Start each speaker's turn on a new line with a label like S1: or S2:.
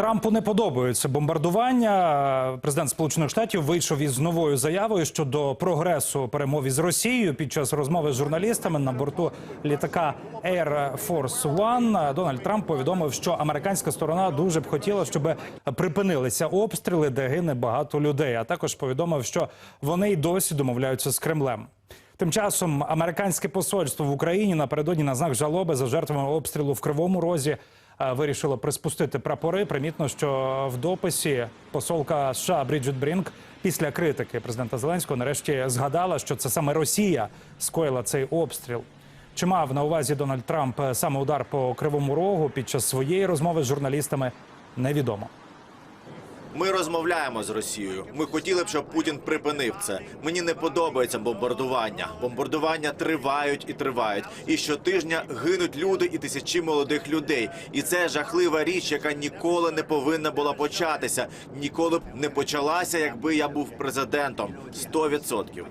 S1: Трампу не подобаються бомбардування. Президент Сполучених Штатів вийшов із новою заявою щодо прогресу перемов із Росією під час розмови з журналістами на борту літака Air Force One. Дональд Трамп повідомив, що американська сторона дуже б хотіла, щоб припинилися обстріли, де гине багато людей. А також повідомив, що вони й досі домовляються з Кремлем. Тим часом американське посольство в Україні напередодні на знак жалоби за жертвами обстрілу в Кривому Розі е, вирішило приспустити прапори. Примітно, що в дописі посолка США Бріджит Брінк після критики президента Зеленського нарешті згадала, що це саме Росія скоїла цей обстріл. Чи мав на увазі Дональд Трамп саме удар по кривому рогу під час своєї розмови з журналістами? Невідомо.
S2: Ми розмовляємо з Росією. Ми хотіли б, щоб Путін припинив це. Мені не подобається бомбардування. Бомбардування тривають і тривають. І щотижня гинуть люди і тисячі молодих людей. І це жахлива річ, яка ніколи не повинна була початися. Ніколи б не почалася, якби я був президентом. Сто відсотків.